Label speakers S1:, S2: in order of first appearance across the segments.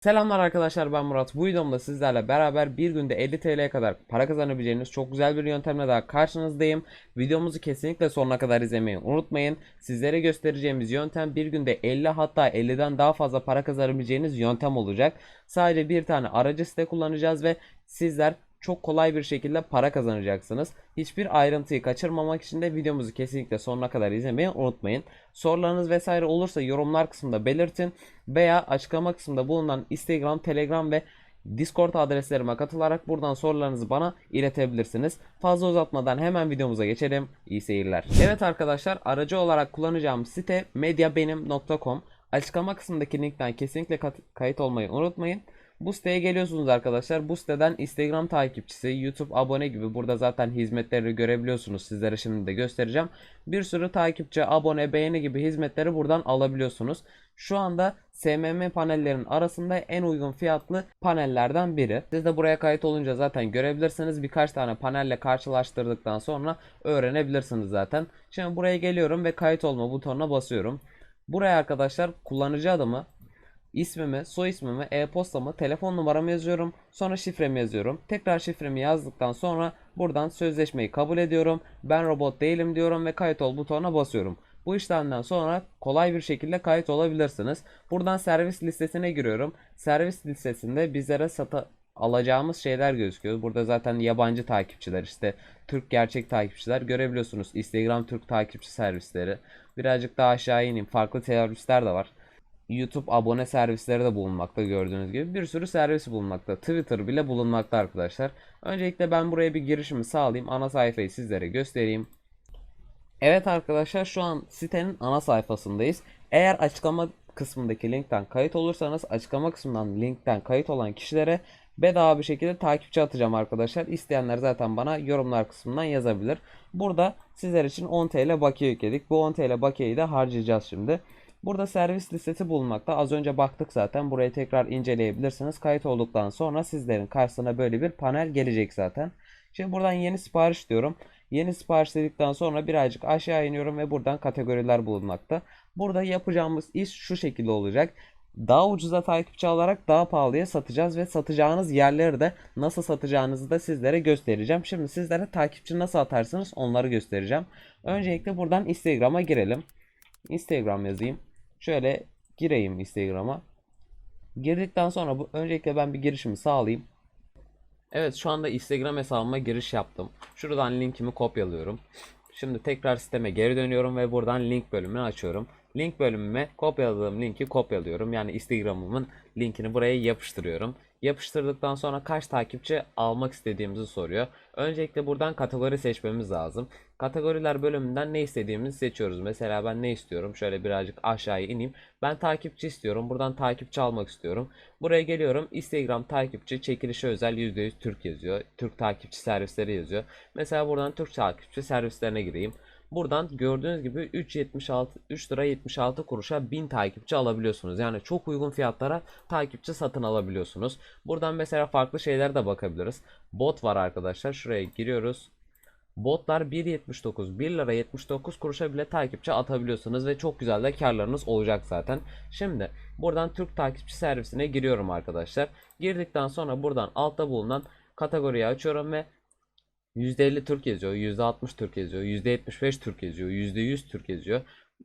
S1: Selamlar arkadaşlar ben Murat. Bu videomda sizlerle beraber bir günde 50 TL'ye kadar para kazanabileceğiniz çok güzel bir yöntemle daha karşınızdayım. Videomuzu kesinlikle sonuna kadar izlemeyi unutmayın. Sizlere göstereceğimiz yöntem bir günde 50 hatta 50'den daha fazla para kazanabileceğiniz yöntem olacak. Sadece bir tane aracı site kullanacağız ve sizler çok kolay bir şekilde para kazanacaksınız. Hiçbir ayrıntıyı kaçırmamak için de videomuzu kesinlikle sonuna kadar izlemeyi unutmayın. Sorularınız vesaire olursa yorumlar kısmında belirtin veya açıklama kısmında bulunan Instagram, Telegram ve Discord adreslerime katılarak buradan sorularınızı bana iletebilirsiniz. Fazla uzatmadan hemen videomuza geçelim. İyi seyirler. Evet arkadaşlar aracı olarak kullanacağım site medyabenim.com. Açıklama kısmındaki linkten kesinlikle kayıt olmayı unutmayın. Bu siteye geliyorsunuz arkadaşlar. Bu siteden Instagram takipçisi, YouTube abone gibi burada zaten hizmetleri görebiliyorsunuz. Sizlere şimdi de göstereceğim. Bir sürü takipçi, abone, beğeni gibi hizmetleri buradan alabiliyorsunuz. Şu anda SMM panellerin arasında en uygun fiyatlı panellerden biri. Siz de buraya kayıt olunca zaten görebilirsiniz. Birkaç tane panelle karşılaştırdıktan sonra öğrenebilirsiniz zaten. Şimdi buraya geliyorum ve kayıt olma butonuna basıyorum. Buraya arkadaşlar kullanıcı adımı, ismimi, soy ismimi, e-postamı, telefon numaramı yazıyorum. Sonra şifremi yazıyorum. Tekrar şifremi yazdıktan sonra buradan sözleşmeyi kabul ediyorum. Ben robot değilim diyorum ve kayıt ol butonuna basıyorum. Bu işlemden sonra kolay bir şekilde kayıt olabilirsiniz. Buradan servis listesine giriyorum. Servis listesinde bizlere sata alacağımız şeyler gözüküyor. Burada zaten yabancı takipçiler işte Türk gerçek takipçiler görebiliyorsunuz. Instagram Türk takipçi servisleri. Birazcık daha aşağı ineyim. Farklı servisler de var. YouTube abone servisleri de bulunmakta gördüğünüz gibi. Bir sürü servis bulunmakta. Twitter bile bulunmakta arkadaşlar. Öncelikle ben buraya bir girişimi sağlayayım. Ana sayfayı sizlere göstereyim. Evet arkadaşlar şu an sitenin ana sayfasındayız. Eğer açıklama kısmındaki linkten kayıt olursanız açıklama kısmından linkten kayıt olan kişilere bedava bir şekilde takipçi atacağım arkadaşlar. İsteyenler zaten bana yorumlar kısmından yazabilir. Burada sizler için 10 TL bakiye yükledik. Bu 10 TL bakiyeyi de harcayacağız şimdi. Burada servis listesi bulunmakta. Az önce baktık zaten. Burayı tekrar inceleyebilirsiniz. Kayıt olduktan sonra sizlerin karşısına böyle bir panel gelecek zaten. Şimdi buradan yeni sipariş diyorum. Yeni sipariş dedikten sonra birazcık aşağı iniyorum ve buradan kategoriler bulunmakta. Burada yapacağımız iş şu şekilde olacak. Daha ucuza takipçi alarak daha pahalıya satacağız ve satacağınız yerleri de nasıl satacağınızı da sizlere göstereceğim. Şimdi sizlere takipçi nasıl atarsınız onları göstereceğim. Öncelikle buradan Instagram'a girelim. Instagram yazayım. Şöyle gireyim Instagram'a. Girdikten sonra bu öncelikle ben bir girişimi sağlayayım. Evet şu anda Instagram hesabıma giriş yaptım. Şuradan linkimi kopyalıyorum. Şimdi tekrar siteme geri dönüyorum ve buradan link bölümünü açıyorum. Link bölümüme kopyaladığım linki kopyalıyorum. Yani Instagram'ımın linkini buraya yapıştırıyorum. Yapıştırdıktan sonra kaç takipçi almak istediğimizi soruyor. Öncelikle buradan kategori seçmemiz lazım. Kategoriler bölümünden ne istediğimizi seçiyoruz. Mesela ben ne istiyorum? Şöyle birazcık aşağıya ineyim. Ben takipçi istiyorum. Buradan takipçi almak istiyorum. Buraya geliyorum. Instagram takipçi çekilişe özel %100 Türk yazıyor. Türk takipçi servisleri yazıyor. Mesela buradan Türk takipçi servislerine gireyim. Buradan gördüğünüz gibi 3.76 3 lira 76 kuruşa 1000 takipçi alabiliyorsunuz. Yani çok uygun fiyatlara takipçi satın alabiliyorsunuz. Buradan mesela farklı şeyler de bakabiliriz. Bot var arkadaşlar. Şuraya giriyoruz. Botlar 1.79 1 lira 79 kuruşa bile takipçi atabiliyorsunuz ve çok güzel de karlarınız olacak zaten. Şimdi buradan Türk takipçi servisine giriyorum arkadaşlar. Girdikten sonra buradan altta bulunan kategoriyi açıyorum ve %50 Türk yazıyor, %60 Türk yazıyor, %75 Türk yazıyor, %100 Türk yazıyor.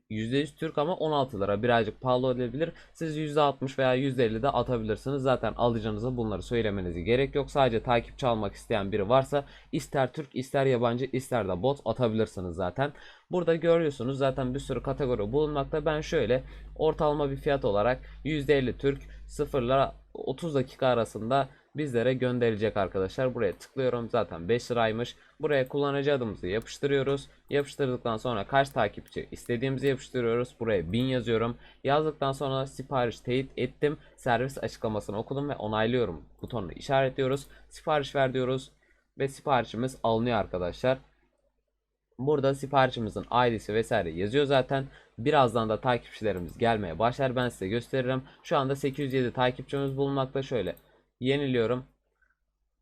S1: %100 Türk ama 16 lira birazcık pahalı olabilir. Siz %60 veya %50 de atabilirsiniz. Zaten alacağınıza bunları söylemenize gerek yok. Sadece takipçi almak isteyen biri varsa ister Türk ister yabancı ister de bot atabilirsiniz zaten. Burada görüyorsunuz zaten bir sürü kategori bulunmakta. Ben şöyle ortalama bir fiyat olarak %50 Türk 0 lira 30 dakika arasında bizlere gönderilecek arkadaşlar. Buraya tıklıyorum. Zaten 5 liraymış. Buraya kullanıcı adımızı yapıştırıyoruz. Yapıştırdıktan sonra kaç takipçi istediğimizi yapıştırıyoruz. Buraya 1000 yazıyorum. Yazdıktan sonra sipariş teyit ettim. Servis açıklamasını okudum ve onaylıyorum butonunu işaretliyoruz. Sipariş ver diyoruz ve siparişimiz alınıyor arkadaşlar. Burada siparişimizin ID'si vesaire yazıyor zaten. Birazdan da takipçilerimiz gelmeye başlar. Ben size gösteririm. Şu anda 807 takipçimiz bulunmakta. Şöyle yeniliyorum.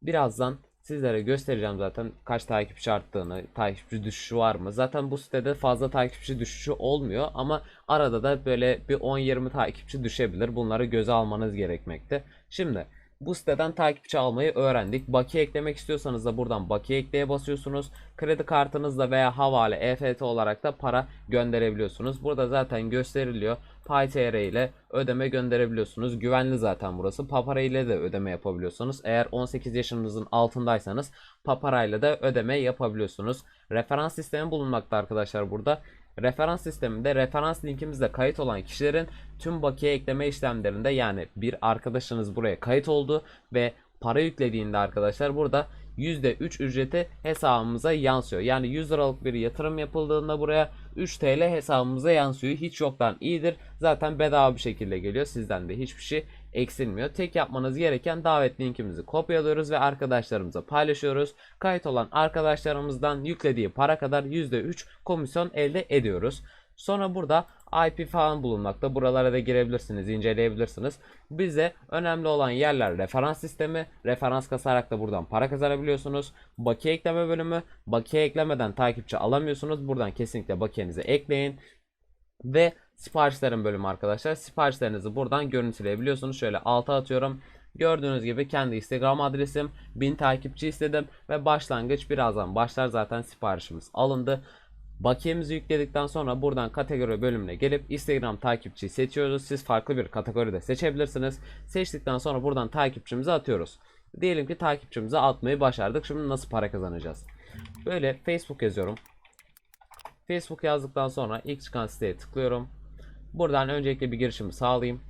S1: Birazdan Sizlere göstereceğim zaten kaç takipçi arttığını, takipçi düşüşü var mı? Zaten bu sitede fazla takipçi düşüşü olmuyor ama arada da böyle bir 10-20 takipçi düşebilir. Bunları göze almanız gerekmekte. Şimdi bu siteden takipçi almayı öğrendik. Bakiye eklemek istiyorsanız da buradan bakiye ekleye basıyorsunuz. Kredi kartınızla veya havale EFT olarak da para gönderebiliyorsunuz. Burada zaten gösteriliyor. PayTR ile ödeme gönderebiliyorsunuz. Güvenli zaten burası. Papara ile de ödeme yapabiliyorsunuz. Eğer 18 yaşınızın altındaysanız Papara ile de ödeme yapabiliyorsunuz. Referans sistemi bulunmakta arkadaşlar burada. Referans sisteminde referans linkimizde kayıt olan kişilerin tüm bakiye ekleme işlemlerinde yani bir arkadaşınız buraya kayıt oldu ve para yüklediğinde arkadaşlar burada %3 ücreti hesabımıza yansıyor. Yani 100 liralık bir yatırım yapıldığında buraya 3 TL hesabımıza yansıyor. Hiç yoktan iyidir. Zaten bedava bir şekilde geliyor. Sizden de hiçbir şey eksilmiyor. Tek yapmanız gereken davet linkimizi kopyalıyoruz ve arkadaşlarımıza paylaşıyoruz. Kayıt olan arkadaşlarımızdan yüklediği para kadar %3 komisyon elde ediyoruz. Sonra burada IP falan bulunmakta. Buralara da girebilirsiniz, inceleyebilirsiniz. Bize önemli olan yerler referans sistemi. Referans kasarak da buradan para kazanabiliyorsunuz. Bakiye ekleme bölümü. Bakiye eklemeden takipçi alamıyorsunuz. Buradan kesinlikle bakiyenizi ekleyin. Ve siparişlerin bölümü arkadaşlar. Siparişlerinizi buradan görüntüleyebiliyorsunuz. Şöyle alta atıyorum. Gördüğünüz gibi kendi Instagram adresim 1000 takipçi istedim ve başlangıç birazdan başlar zaten siparişimiz alındı. Bakiyemizi yükledikten sonra buradan kategori bölümüne gelip Instagram takipçiyi seçiyoruz. Siz farklı bir kategoride seçebilirsiniz. Seçtikten sonra buradan takipçimizi atıyoruz. Diyelim ki takipçimizi atmayı başardık. Şimdi nasıl para kazanacağız? Böyle Facebook yazıyorum. Facebook yazdıktan sonra ilk çıkan siteye tıklıyorum. Buradan öncelikle bir girişimi sağlayayım.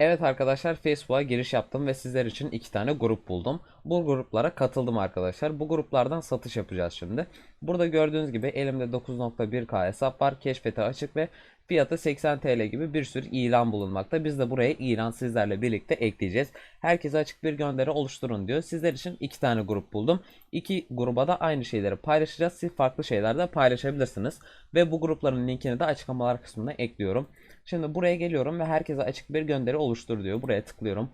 S1: Evet arkadaşlar Facebook'a giriş yaptım ve sizler için iki tane grup buldum. Bu gruplara katıldım arkadaşlar. Bu gruplardan satış yapacağız şimdi. Burada gördüğünüz gibi elimde 9.1k hesap var. Keşfete açık ve fiyatı 80 TL gibi bir sürü ilan bulunmakta. Biz de buraya ilan sizlerle birlikte ekleyeceğiz. Herkese açık bir gönderi oluşturun diyor. Sizler için iki tane grup buldum. İki gruba da aynı şeyleri paylaşacağız. Siz farklı şeyler de paylaşabilirsiniz. Ve bu grupların linkini de açıklamalar kısmına ekliyorum. Şimdi buraya geliyorum ve herkese açık bir gönderi oluştur diyor. Buraya tıklıyorum.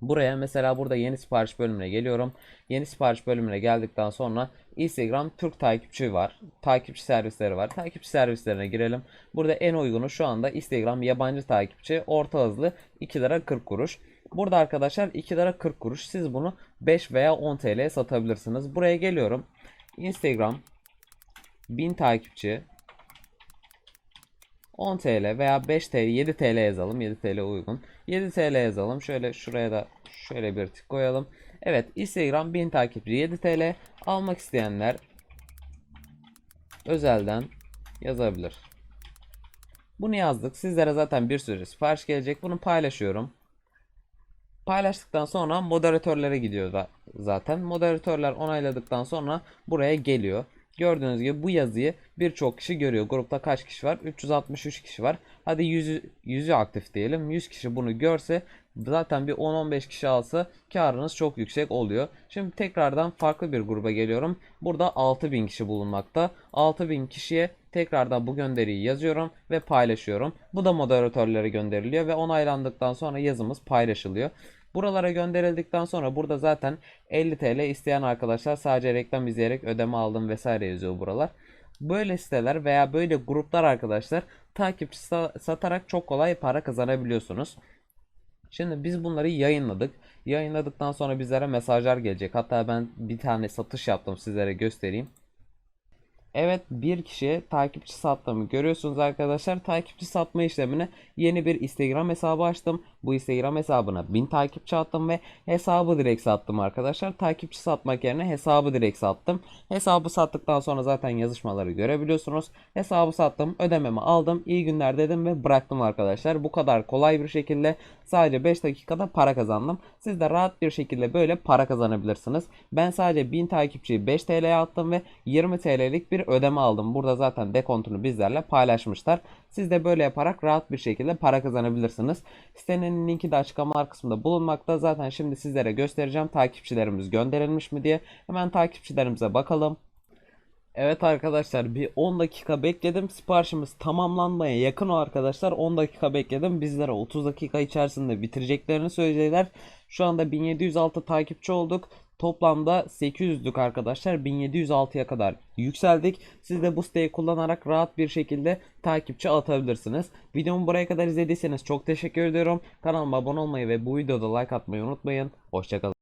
S1: Buraya mesela burada yeni sipariş bölümüne geliyorum. Yeni sipariş bölümüne geldikten sonra Instagram Türk takipçi var. Takipçi servisleri var. Takipçi servislerine girelim. Burada en uygunu şu anda Instagram yabancı takipçi orta hızlı 2 lira 40 kuruş. Burada arkadaşlar 2 lira 40 kuruş. Siz bunu 5 veya 10 TL'ye satabilirsiniz. Buraya geliyorum. Instagram 1000 takipçi 10 TL veya 5 TL 7 TL yazalım 7 TL uygun. 7 TL yazalım şöyle şuraya da şöyle bir tık koyalım. Evet Instagram 1000 takipçi 7 TL almak isteyenler özelden yazabilir. Bunu yazdık. Sizlere zaten bir sürü sipariş gelecek. Bunu paylaşıyorum. Paylaştıktan sonra moderatörlere gidiyor zaten. Moderatörler onayladıktan sonra buraya geliyor Gördüğünüz gibi bu yazıyı birçok kişi görüyor. Grupta kaç kişi var? 363 kişi var. Hadi 100'ü 100'ü aktif diyelim. 100 kişi bunu görse zaten bir 10-15 kişi alsa karınız çok yüksek oluyor. Şimdi tekrardan farklı bir gruba geliyorum. Burada 6000 kişi bulunmakta. 6000 kişiye tekrardan bu gönderiyi yazıyorum ve paylaşıyorum. Bu da moderatörlere gönderiliyor ve onaylandıktan sonra yazımız paylaşılıyor. Buralara gönderildikten sonra burada zaten 50 TL isteyen arkadaşlar sadece reklam izleyerek ödeme aldım vesaire yazıyor buralar. Böyle siteler veya böyle gruplar arkadaşlar takipçi satarak çok kolay para kazanabiliyorsunuz. Şimdi biz bunları yayınladık. Yayınladıktan sonra bizlere mesajlar gelecek. Hatta ben bir tane satış yaptım sizlere göstereyim. Evet bir kişiye takipçi sattığımı görüyorsunuz arkadaşlar. Takipçi satma işlemine yeni bir Instagram hesabı açtım. Bu Instagram hesabına 1000 takipçi attım ve hesabı direkt sattım arkadaşlar. Takipçi satmak yerine hesabı direkt sattım. Hesabı sattıktan sonra zaten yazışmaları görebiliyorsunuz. Hesabı sattım, ödememi aldım. İyi günler dedim ve bıraktım arkadaşlar. Bu kadar kolay bir şekilde sadece 5 dakikada para kazandım. Siz de rahat bir şekilde böyle para kazanabilirsiniz. Ben sadece 1000 takipçiyi 5 TL'ye attım ve 20 TL'lik bir ödeme aldım. Burada zaten dekontunu bizlerle paylaşmışlar. Siz de böyle yaparak rahat bir şekilde para kazanabilirsiniz. Sitenin linki de açıklamalar kısmında bulunmakta. Zaten şimdi sizlere göstereceğim takipçilerimiz gönderilmiş mi diye. Hemen takipçilerimize bakalım. Evet arkadaşlar bir 10 dakika bekledim. Siparişimiz tamamlanmaya yakın o arkadaşlar. 10 dakika bekledim. Bizlere 30 dakika içerisinde bitireceklerini söylediler. Şu anda 1706 takipçi olduk. Toplamda 800'lük arkadaşlar 1706'ya kadar yükseldik. Siz de bu siteyi kullanarak rahat bir şekilde takipçi atabilirsiniz. Videomu buraya kadar izlediyseniz çok teşekkür ediyorum. Kanalıma abone olmayı ve bu videoda like atmayı unutmayın. Hoşçakalın.